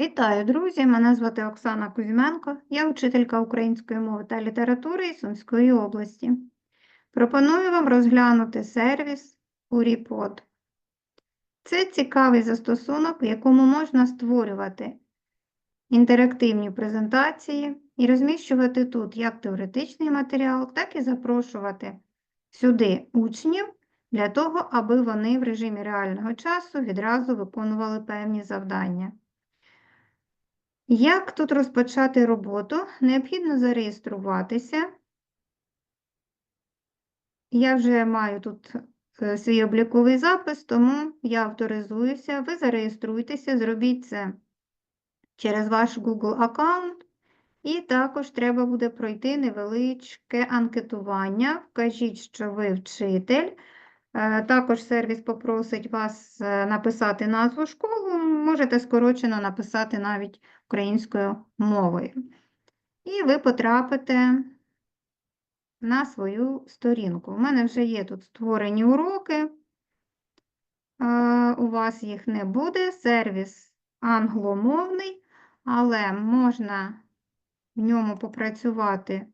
Вітаю, друзі! Мене звати Оксана Кузьменко. Я учителька української мови та літератури із Сумської області. Пропоную вам розглянути сервіс URIPOD. Це цікавий застосунок, в якому можна створювати інтерактивні презентації і розміщувати тут як теоретичний матеріал, так і запрошувати сюди учнів для того, аби вони в режимі реального часу відразу виконували певні завдання. Як тут розпочати роботу? Необхідно зареєструватися. Я вже маю тут е, свій обліковий запис, тому я авторизуюся. Ви зареєструйтеся, зробіть це через ваш Google аккаунт. І також треба буде пройти невеличке анкетування. Вкажіть, що ви вчитель. Е, Також сервіс попросить вас е, написати назву школи, можете скорочено написати навіть українською мовою. І ви потрапите на свою сторінку. У мене вже є тут створені уроки, е, у вас їх не буде, сервіс англомовний, але можна в ньому попрацювати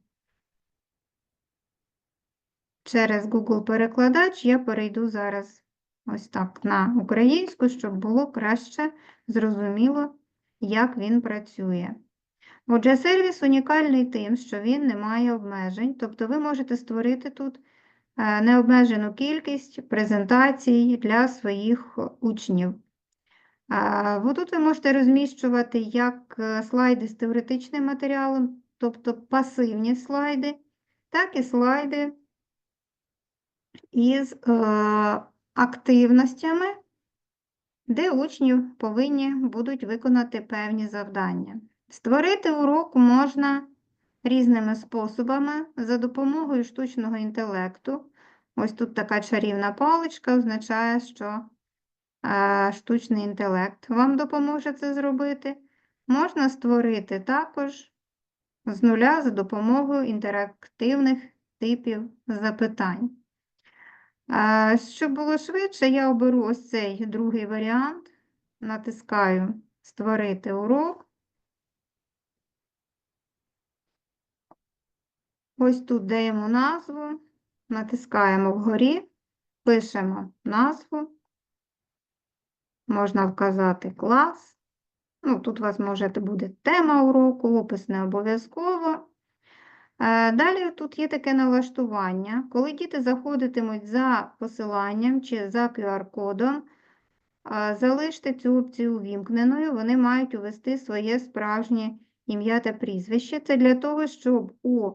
через Google-перекладач. Я перейду зараз ось так на українську, щоб було краще зрозуміло, як він працює. Отже, сервіс унікальний тим, що він не має обмежень, тобто ви можете створити тут е, необмежену кількість презентацій для своїх учнів. А, Тут ви можете розміщувати як е, слайди з теоретичним матеріалом, тобто пасивні слайди, так і слайди із е, активностями, де учні повинні будуть виконати певні завдання. Створити урок можна різними способами за допомогою штучного інтелекту. Ось тут така чарівна паличка означає, що е, штучний інтелект вам допоможе це зробити. Можна створити також з нуля за допомогою інтерактивних типів запитань. Е, Щоб було швидше, я оберу ось цей другий варіант, натискаю Створити урок. Ось тут даємо назву, натискаємо вгорі, пишемо назву, можна вказати клас. Ну, Тут у вас може бути тема уроку, опис не обов'язково. Е, Далі тут є таке налаштування. Коли діти заходитимуть за посиланням чи за QR-кодом, е, залиште цю опцію увімкненою, вони мають увести своє справжнє ім'я та прізвище. Це для того, щоб у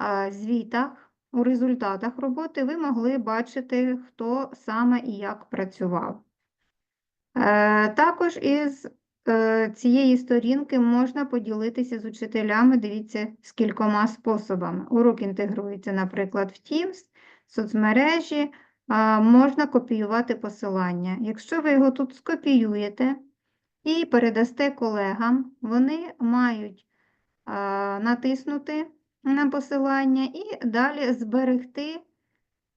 е, звітах, у результатах роботи ви могли бачити, хто саме і як працював. Також із цієї сторінки можна поділитися з учителями, дивіться, з кількома способами. Урок інтегрується, наприклад, в Teams, соцмережі, можна копіювати посилання. Якщо ви його тут скопіюєте і передасте колегам, вони мають натиснути на посилання і далі зберегти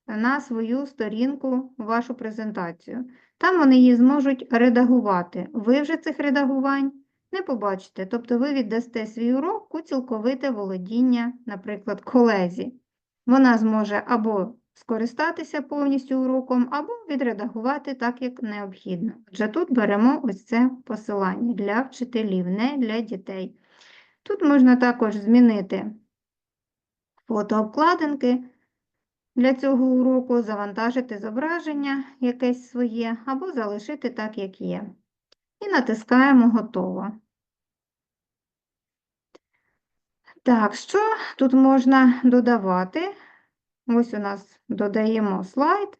на свою сторінку вашу презентацію. Там вони її зможуть редагувати. Ви вже цих редагувань не побачите, тобто ви віддасте свій урок у цілковите володіння, наприклад, колезі. Вона зможе або скористатися повністю уроком, або відредагувати так, як необхідно. Отже, тут беремо ось це посилання для вчителів, не для дітей. Тут можна також змінити фотообкладинки, для цього уроку завантажити зображення якесь своє або залишити так, як є. І натискаємо Готово. Так, що тут можна додавати? Ось у нас додаємо слайд.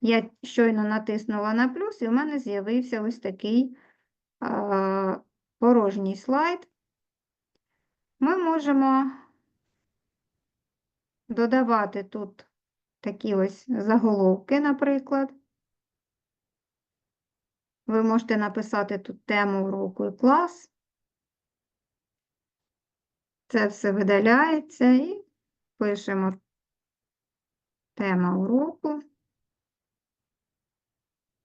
Я щойно натиснула на плюс, і в мене з'явився ось такий а, порожній слайд. Ми можемо додавати тут такі ось заголовки, наприклад. Ви можете написати тут тему уроку і клас. Це все видаляється і пишемо тема уроку.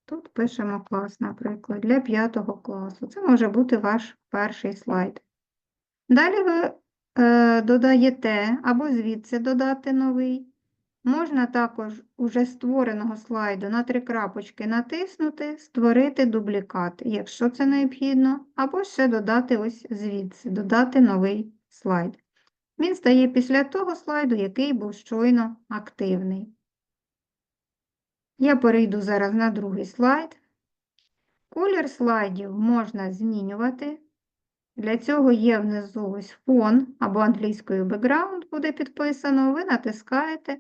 Тут пишемо клас, наприклад, для п'ятого класу. Це може бути ваш перший слайд. Далі ви е, додаєте або звідси додати новий. Можна також уже створеного слайду на три крапочки натиснути, створити дублікат, якщо це необхідно, або ще додати ось звідси, додати новий слайд. Він стає після того слайду, який був щойно активний. Я перейду зараз на другий слайд. Колір слайдів можна змінювати. Для цього є внизу ось фон або англійською background буде підписано. Ви натискаєте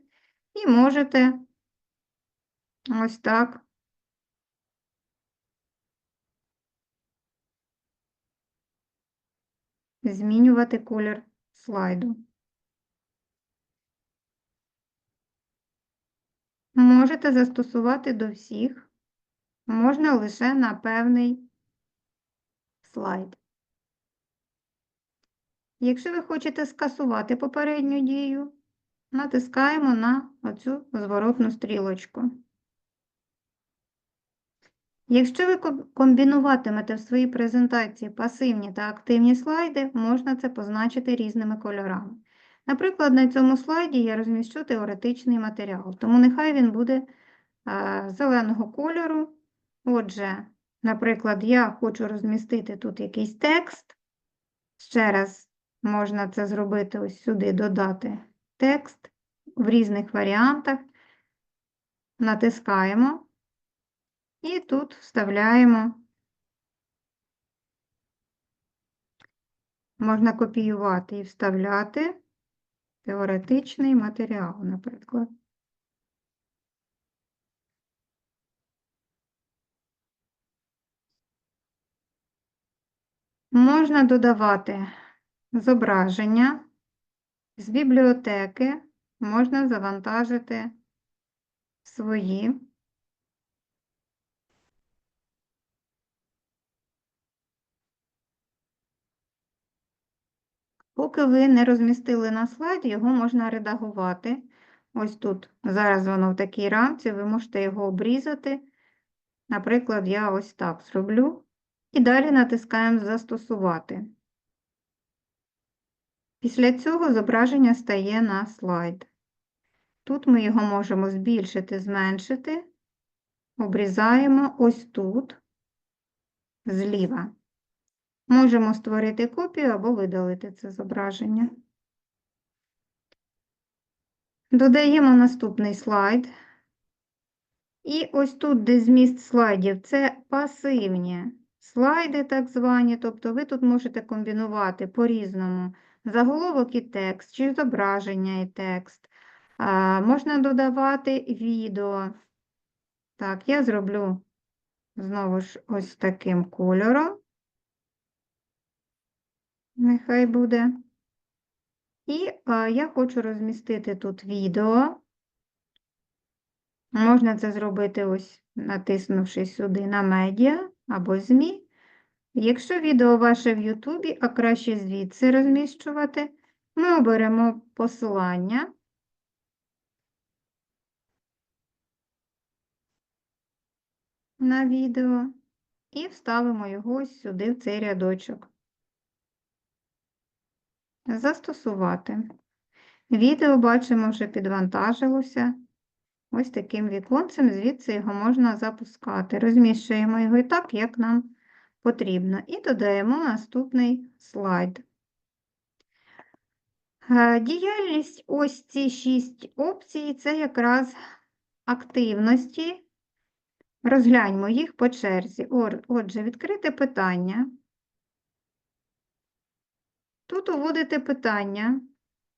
і можете ось так змінювати колір слайду. Можете застосувати до всіх, можна лише на певний слайд. Якщо ви хочете скасувати попередню дію, натискаємо на оцю зворотну стрілочку. Якщо ви комбінуватимете в своїй презентації пасивні та активні слайди, можна це позначити різними кольорами. Наприклад, на цьому слайді я розміщу теоретичний матеріал, тому нехай він буде е, зеленого кольору. Отже, наприклад, я хочу розмістити тут якийсь текст. Ще раз можна це зробити ось сюди, додати текст в різних варіантах. Натискаємо і тут вставляємо. Можна копіювати і вставляти теоретичний матеріал, наприклад. Можна додавати зображення з бібліотеки, можна завантажити свої. Поки ви не розмістили на слайді, його можна редагувати. Ось тут. Зараз воно в такій рамці, ви можете його обрізати. Наприклад, я ось так зроблю. І далі натискаємо Застосувати. Після цього зображення стає на слайд. Тут ми його можемо збільшити, зменшити. Обрізаємо ось тут, зліва. Можемо створити копію або видалити це зображення. Додаємо наступний слайд. І ось тут, де зміст слайдів, це пасивні слайди, так звані. Тобто ви тут можете комбінувати по-різному заголовок і текст, чи зображення і текст. Можна додавати відео. Так, я зроблю знову ж ось таким кольором. Нехай буде. І я хочу розмістити тут відео. Можна це зробити ось, натиснувши сюди на медіа або ЗМІ. Якщо відео ваше в Ютубі, а краще звідси розміщувати, ми оберемо посилання. На відео і вставимо його сюди, в цей рядочок. Застосувати. Відео, бачимо, вже підвантажилося. Ось таким віконцем, звідси його можна запускати. Розміщуємо його і так, як нам потрібно. І додаємо наступний слайд. Е, Діяльність ось ці шість опцій це якраз активності. Розгляньмо їх по черзі. Отже, відкрите питання. Тут уводите питання,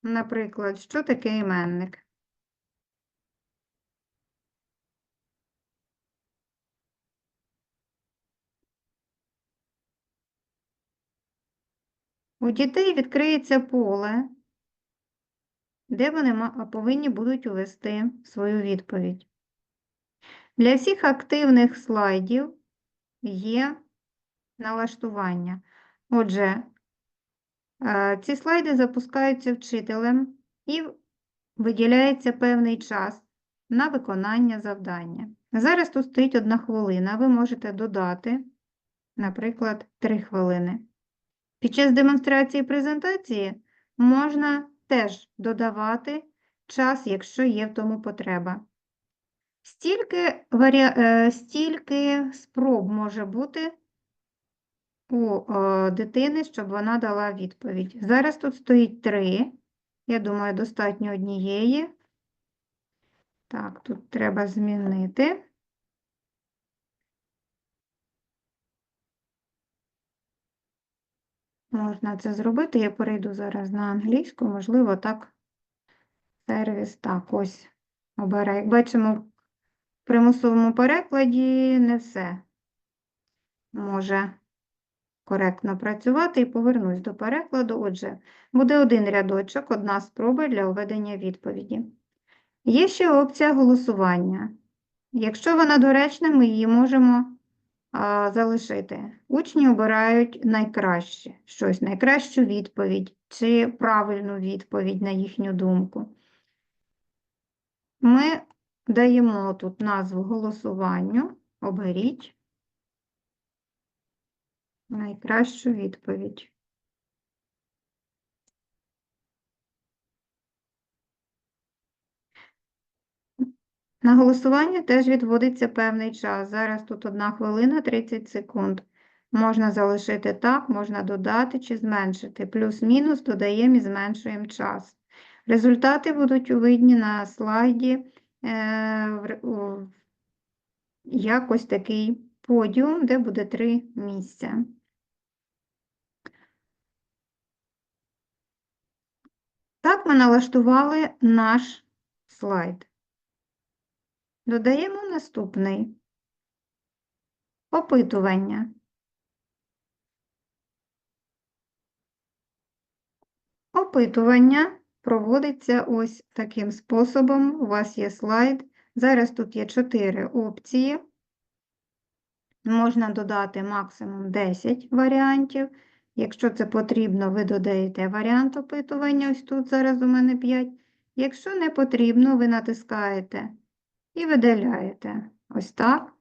наприклад, що таке іменник. У дітей відкриється поле, де вони повинні будуть ввести свою відповідь. Для всіх активних слайдів є налаштування. Отже, е, ці слайди запускаються вчителем і виділяється певний час на виконання завдання. Зараз тут стоїть одна хвилина. Ви можете додати, наприклад, 3 хвилини. Під час демонстрації презентації можна теж додавати час, якщо є в тому потреба. Стільки, варі... е, стільки спроб може бути у е, дитини, щоб вона дала відповідь. Зараз тут стоїть три. Я думаю, достатньо однієї. Так, тут треба змінити. Можна це зробити. Я перейду зараз на англійську, можливо, так. Сервіс, так, ось обираю. Як бачимо, в примусовому перекладі не все може коректно працювати і повернусь до перекладу. Отже, буде один рядочок, одна спроба для введення відповіді. Є ще опція голосування. Якщо вона доречна, ми її можемо залишити. Учні обирають найкраще щось, найкращу відповідь чи правильну відповідь на їхню думку. Ми даємо тут назву голосуванню, оберіть найкращу відповідь. На голосування теж відводиться певний час. Зараз тут 1 хвилина 30 секунд. Можна залишити так, можна додати чи зменшити. Плюс-мінус додаємо і зменшуємо час. Результати будуть видні на слайді е, в у- як такий подіум, де буде три місця. Так ми налаштували наш слайд. Додаємо наступний. Опитування. Опитування проводиться ось таким способом. У вас є слайд. Зараз тут є 4 опції. Можна додати максимум 10 варіантів. Якщо це потрібно, ви додаєте варіант опитування. Ось тут зараз у мене 5. Якщо не потрібно, ви натискаєте і видаляєте. Ось так.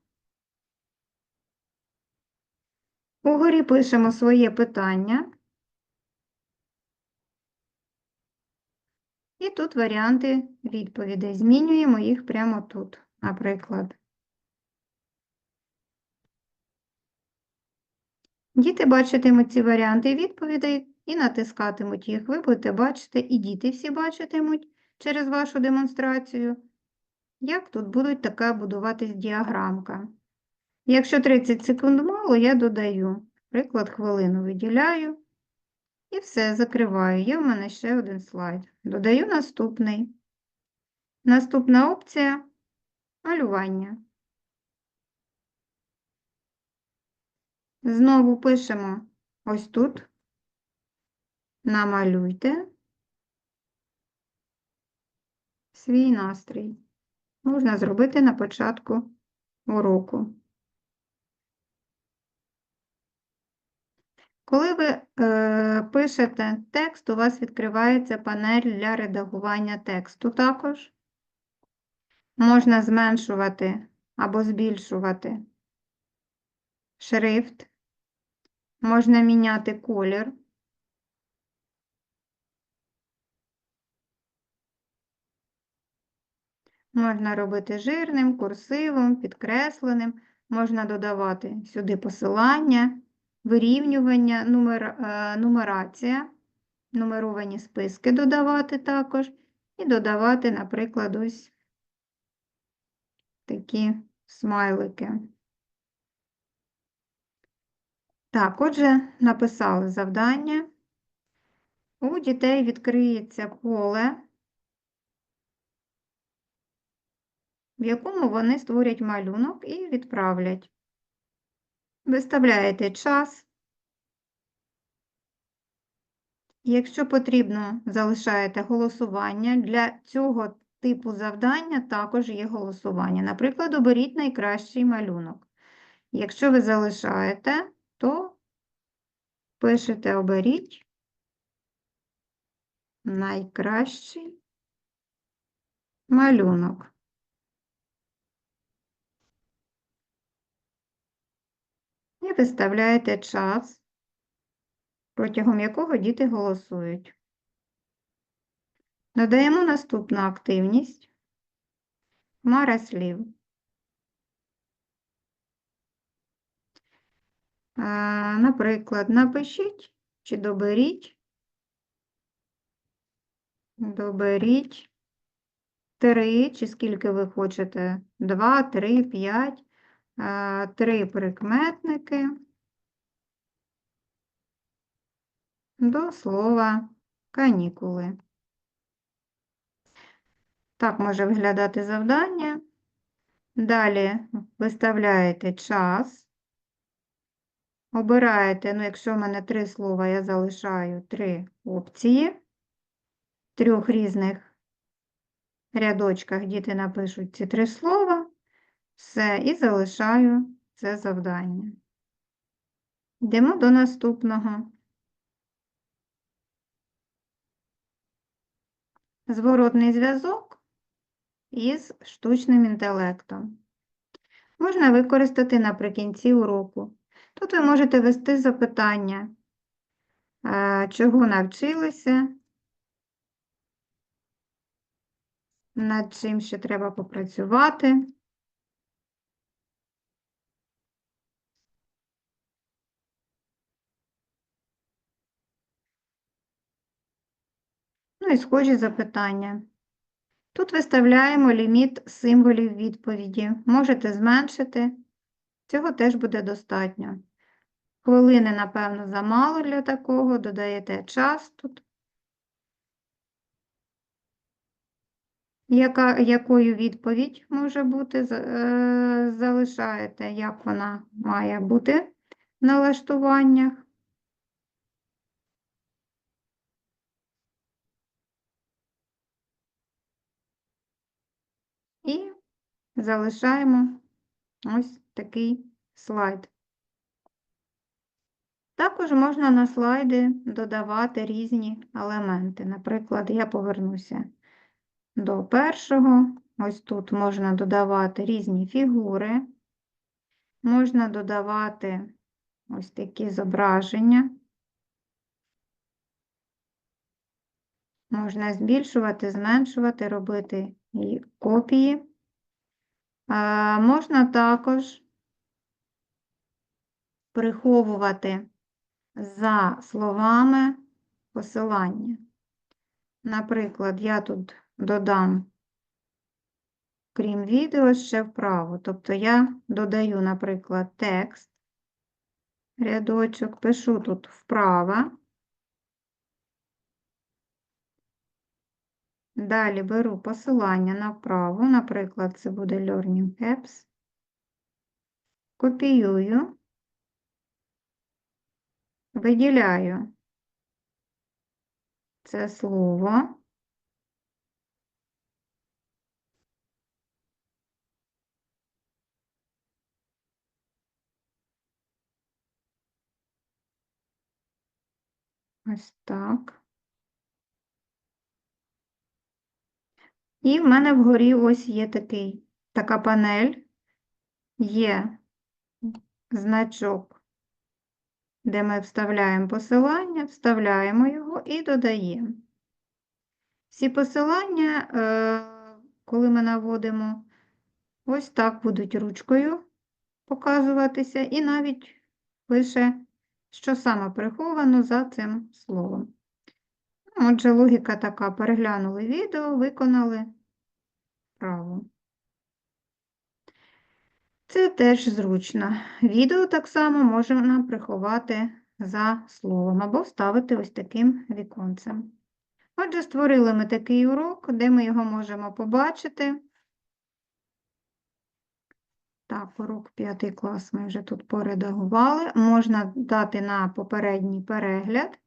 Угорі пишемо своє питання. І тут варіанти відповідей. Змінюємо їх прямо тут, наприклад. Діти бачитимуть ці варіанти відповідей і натискатимуть їх. Ви будете бачити, і діти всі бачитимуть через вашу демонстрацію, як тут буде така будуватись діаграмка. Якщо 30 секунд мало, я додаю. Приклад, хвилину виділяю. І все, закриваю. Є в мене ще один слайд. Додаю наступний. Наступна опція малювання. Знову пишемо ось тут. Намалюйте свій настрій. Можна зробити на початку уроку. Коли ви е, пишете текст, у вас відкривається панель для редагування тексту також. Можна зменшувати або збільшувати шрифт, можна міняти колір. Можна робити жирним, курсивом, підкресленим, можна додавати сюди посилання, вирівнювання, нумер, е, нумерація, нумеровані списки додавати також, і додавати, наприклад, ось такі смайлики. Так, отже, написали завдання. У дітей відкриється поле, в якому вони створять малюнок і відправлять. Виставляєте час. Якщо потрібно, залишаєте голосування. Для цього типу завдання також є голосування. Наприклад, оберіть найкращий малюнок. Якщо ви залишаєте, то пишете оберіть найкращий малюнок. Виставляєте час, протягом якого діти голосують. Додаємо наступну активність. Хмара слів. Наприклад, напишіть чи доберіть. Доберіть три, чи скільки ви хочете. Два, три, п'ять, три прикметники до слова канікули. Так може виглядати завдання. Далі виставляєте час. Обираєте, ну, якщо в мене три слова, я залишаю три опції. Трьох різних рядочках діти напишуть ці три слова. Все, і залишаю це завдання. Йдемо до наступного. Зворотний зв'язок із штучним інтелектом. Можна використати наприкінці уроку. Тут ви можете вести запитання, чого навчилися, над чим ще треба попрацювати. Ну і схожі запитання. Тут виставляємо ліміт символів відповіді. Можете зменшити, цього теж буде достатньо. Хвилини, напевно, замало для такого, додаєте час тут. Яка, якою відповідь може бути, е, залишаєте, як вона має бути в налаштуваннях. І залишаємо ось такий слайд. Також можна на слайди додавати різні елементи. Наприклад, я повернуся до першого. Ось тут можна додавати різні фігури, можна додавати ось такі зображення, можна збільшувати, зменшувати, робити і копії. Можна також приховувати за словами посилання. Наприклад, я тут додам, крім відео, ще вправо. Тобто я додаю, наприклад, текст, рядочок, пишу тут вправо. Далі беру посилання на вправо, наприклад, це буде Learning Apps. Копіюю, виділяю це слово. Ось так. І в мене вгорі ось є такий, така панель, є значок, де ми вставляємо посилання, вставляємо його і додаємо. Всі посилання, е, коли ми наводимо, ось так будуть ручкою показуватися, і навіть пише, що саме приховано за цим словом. Отже, логіка така: переглянули відео, виконали вправу. Це теж зручно. Відео так само можна приховати за словом або вставити ось таким віконцем. Отже, створили ми такий урок, де ми його можемо побачити. Так, урок 5 клас ми вже тут поредагували. Можна дати на попередній перегляд,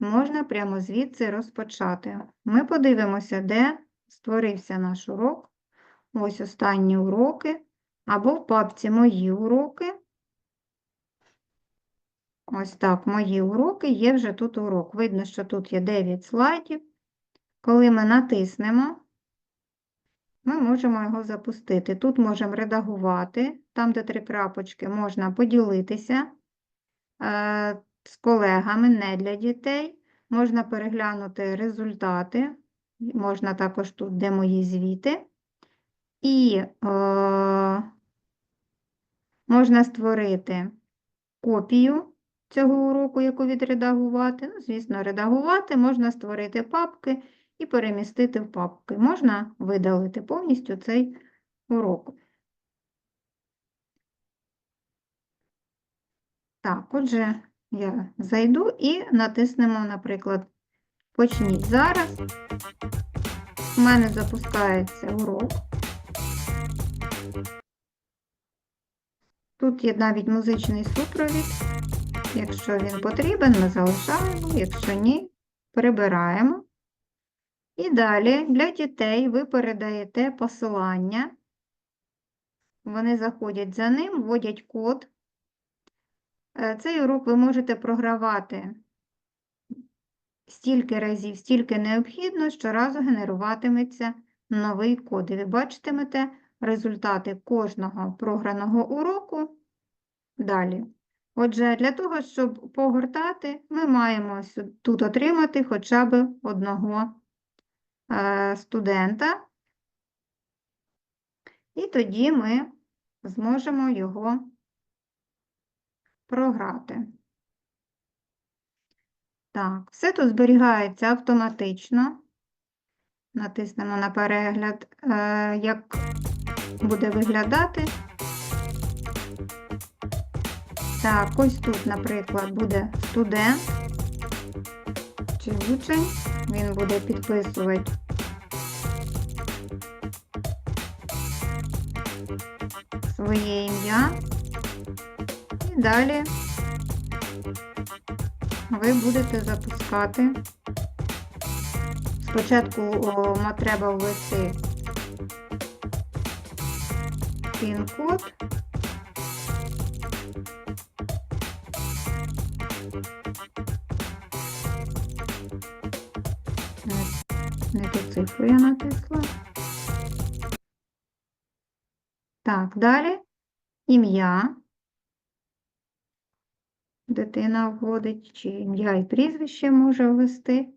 можна прямо звідси розпочати. Ми подивимося, де створився наш урок. Ось останні уроки. Або в папці Мої уроки. Ось так, мої уроки, є вже тут урок. Видно, що тут є 9 слайдів. Коли ми натиснемо ми можемо його запустити. Тут можемо редагувати, там, де три крапочки, можна поділитися е, з колегами, не для дітей. Можна переглянути результати, можна також тут, де мої звіти. І е, можна створити копію цього уроку, яку відредагувати. Ну, звісно, редагувати, можна створити папки і перемістити в папки. Можна видалити повністю цей урок. Так, отже, я зайду і натиснемо, наприклад, почніть зараз. У мене запускається урок. Тут є навіть музичний супровід. Якщо він потрібен, ми залишаємо, якщо ні, прибираємо. І далі для дітей ви передаєте посилання. Вони заходять за ним, вводять код. Е, Цей урок ви можете програвати стільки разів, стільки необхідно, щоразу генеруватиметься новий код. І ви бачитимете результати кожного програного уроку далі. Отже, для того, щоб погортати, ми маємо тут отримати хоча б одного е, студента, і тоді ми зможемо його програти. Так, все тут зберігається автоматично. Натиснемо на перегляд, е, як буде виглядати. Так, ось тут, наприклад, буде студент чи учень. Він буде підписувати своє ім'я. Далі ви будете запускати. Спочатку ма- треба ввести пін-код. Не ту цифру я натисла. Так, далі ім'я. Дитина вводить, чи ім'я і прізвище може ввести.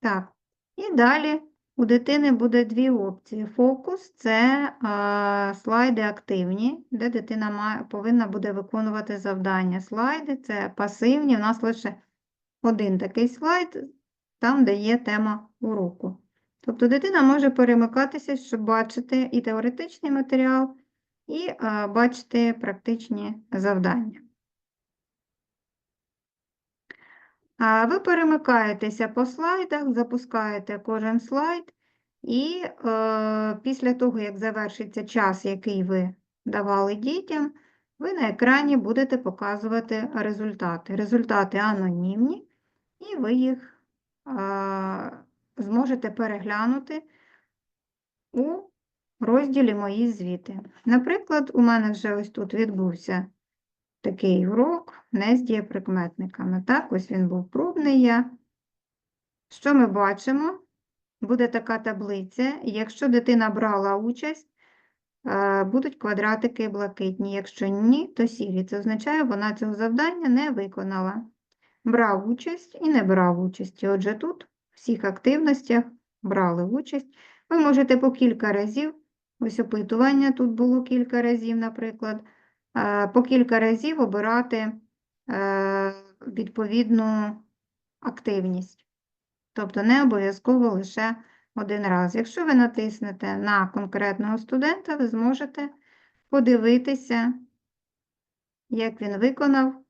Так, і далі у дитини буде дві опції. Фокус це а, слайди активні, де дитина має, повинна буде виконувати завдання. Слайди це пасивні, у нас лише один такий слайд, там, де є тема уроку. Тобто дитина може перемикатися, щоб бачити і теоретичний матеріал, і а, бачити практичні завдання. Ви перемикаєтеся по слайдах, запускаєте кожен слайд, і е, після того, як завершиться час, який ви давали дітям, ви на екрані будете показувати результати. Результати анонімні, і ви їх е, зможете переглянути у розділі Мої звіти. Наприклад, у мене вже ось тут відбувся такий урок не з дієприкметниками. Так, ось він був пробний я. Що ми бачимо? Буде така таблиця. Якщо дитина брала участь, е, будуть квадратики блакитні. Якщо ні, то сірі. Це означає, вона цього завдання не виконала. Брав участь і не брав участі. Отже, тут в всіх активностях брали участь. Ви можете по кілька разів, ось опитування тут було кілька разів, наприклад, по кілька разів обирати е, відповідну активність. Тобто не обов'язково лише один раз. Якщо ви натиснете на конкретного студента, ви зможете подивитися, як він виконав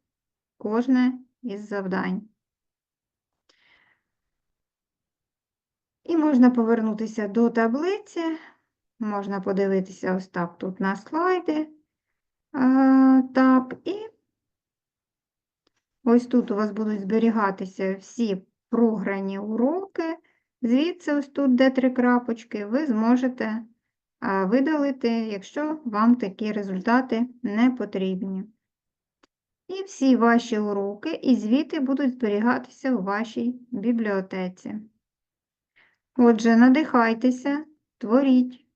кожне із завдань. І можна повернутися до таблиці, можна подивитися ось так тут на слайди. А, Так, і ось тут у вас будуть зберігатися всі програні уроки. Звідси, ось тут, де три крапочки, ви зможете видалити, якщо вам такі результати не потрібні. І всі ваші уроки і звіти будуть зберігатися у вашій бібліотеці. Отже, надихайтеся, творіть.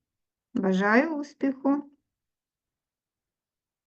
Бажаю успіху!